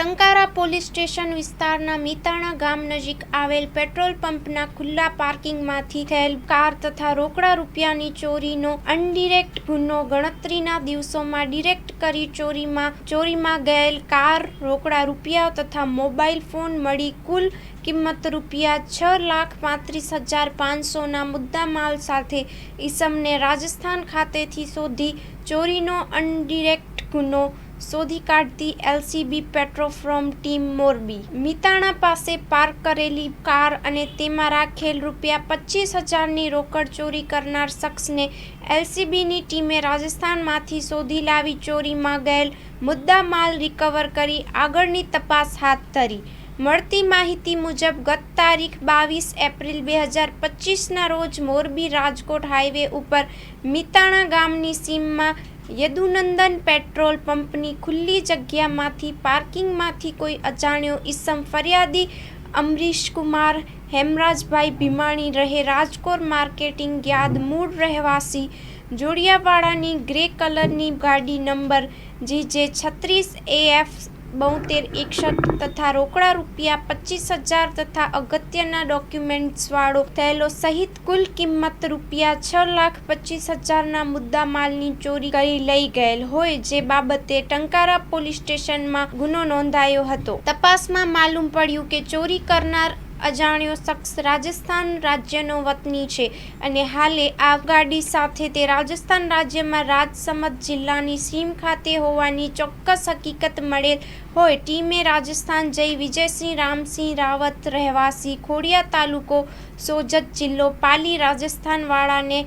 Tankara police station વિસ્તારના મીતાણા ગામ નજીક આવેલ પેટ્રોલ પંપના ખુલ્લા પાર્કિંગમાંથી થયેલ કાર તથા રોકડા રૂપિયાની ચોરીનો અનડિરેક્ટ ગુનો ગણતરીના દિવસોમાં ડિરેક્ટ કરી ચોરીમાં ચોરીમાં ગયેલ કાર, રોકડા રૂપિયા તથા મોબાઈલ ફોન મળી કુલ કિંમત રૂપિયા છ લાખ પાંત્રીસ હજાર પાંચસોના મુદ્દામાલ સાથે ઈસમને રાજસ્થાન ખાતેથી શોધી ચોરીનો અનડિરેક્ટ ગુનો શોધી કાઢતી એલસીબી પેટ્રોફ્રોમ ટીમ મોરબી. મિતાણા પાસે પાર્ક કરેલી કાર અને તેમાં રાખેલ રૂપિયા પચીસ હજારની રોકડ ચોરી કરનાર શખ્સને એલસીબીની ટીમે રાજસ્થાનમાંથી શોધી લાવી ચોરીમાં ગયેલ મુદ્દા માલ રિકવર કરી આગળની તપાસ હાથ ધરી. મળતી માહિતી મુજબ, ગત તારીખ બાવીસ એપ્રિલ બે હજાર પચીસના રોજ મોરબી રાજકોટ હાઈવે ઉપર મિતાણા ગામની સીમમાં યદુનંદન પેટ્રોલ પંપની ખુલ્લી જગ્યામાંથી પાર્કિંગમાંથી કોઈ અજાણ્યો ઈસમ ફરિયાદી અમરીશકુમાર હેમરાજભાઈ ભીમાણી રહે રાજકોટ માર્કેટિંગ યાદ મૂળ રહેવાસી. જોડિયાવાડાની ગ્રે કલરની ગાડી નંબર જી જે છત્રીસ એએફ બોતેર એકસઠ તથા રોકડા રૂપિયા પચીસ હજાર તથા અગત્યના ડોક્યુમેન્ટ્સવાળો થયેલો સહિત કુલ કિંમત રૂપિયા છ લાખ પચીસ હજારના મુદ્દા માલની ચોરી કરી લઈ ગયેલ હોય જે બાબતે ટંકારા પોલીસ સ્ટેશનમાં ગુનો નોંધાયો હતો. તપાસમાં માલુમ પડ્યું કે ચોરી કરનાર અજાણ્યો શખ્સ રાજસ્થાન રાજ્યનો વતની છે અને હાલે આ ગાડી સાથે તે રાજસ્થાન રાજ્યમાં રાજસમત જિલ્લાની સીમ ખાતે હોવાની ચોક્કસ હકીકત મળેલ હોય ટીમે રાજસ્થાન જઈ વિજયસિંહ રામસિંહ રાવત રહેવાસી ખોડિયા તાલુકો સોજત જિલ્લો પાલી રાજસ્થાનવાળાને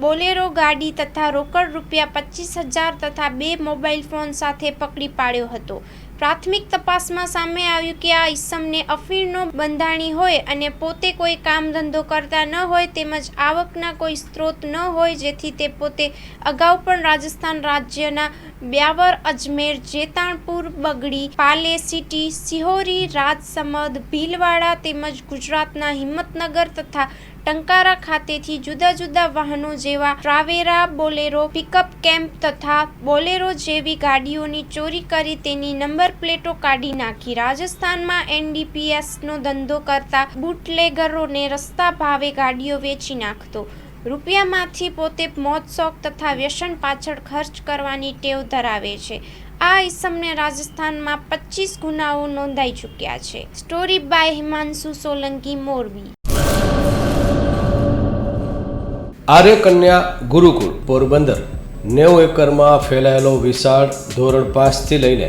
બોલેરો ગાડી તથા રોકડ રૂપિયા પચીસ હજાર તથા બે મોબાઈલ ફોન સાથે પકડી પાડ્યો હતો. પ્રાથમિક તપાસમાં સામે આવ્યું કે આ ઈસમને અફીણનો બંધાણી હોય અને પોતે કોઈ કામ ધંધો કરતા ન હોય તેમજ આવકના કોઈ સ્ત્રોત ન હોય જેથી તે પોતે અગાઉ પણ રાજસ્થાન રાજ્યના બ્યાવર, અજમેર, જેતાણપુર, બગડી, પાલે સિટી, સિહોરી, રાજસમદ, ભીલવાડા તેમજ ગુજરાતના હિંમતનગર તથા ટંકારા ખાતેથી જુદા જુદા વાહનો જેવા ટ્રાવેરા, બોલેરો, પિકઅપ કેમ્પ તથા બોલેરો જેવી ગાડીઓની ચોરી કરી તેની નંબર પ્લેટો કાઢી નાખી. રાજસ્થાનમાં એનડીપીએસનો ધંધો કરતા બુટલેગરોને રસ્તા ભાવે ગાડીઓ વેચી નાખતો. રૂપિયામાંથી પોતે મોજ શોખ તથા વ્યસન પાછળ ખર્ચ કરવાની ટેવ ધરાવે છે. આ ઇસમને રાજસ્થાનમાં પચીસ ગુનાઓ નોંધાઈ ચૂક્યા છે. Story by Himanshu Solanki, Morbi. આર્ય કન્યા ગુરુકુળ પોરબંદર, નેવું એકરમાં ફેલાયેલો વિશાળ ધોરણ પાંચથી લઈને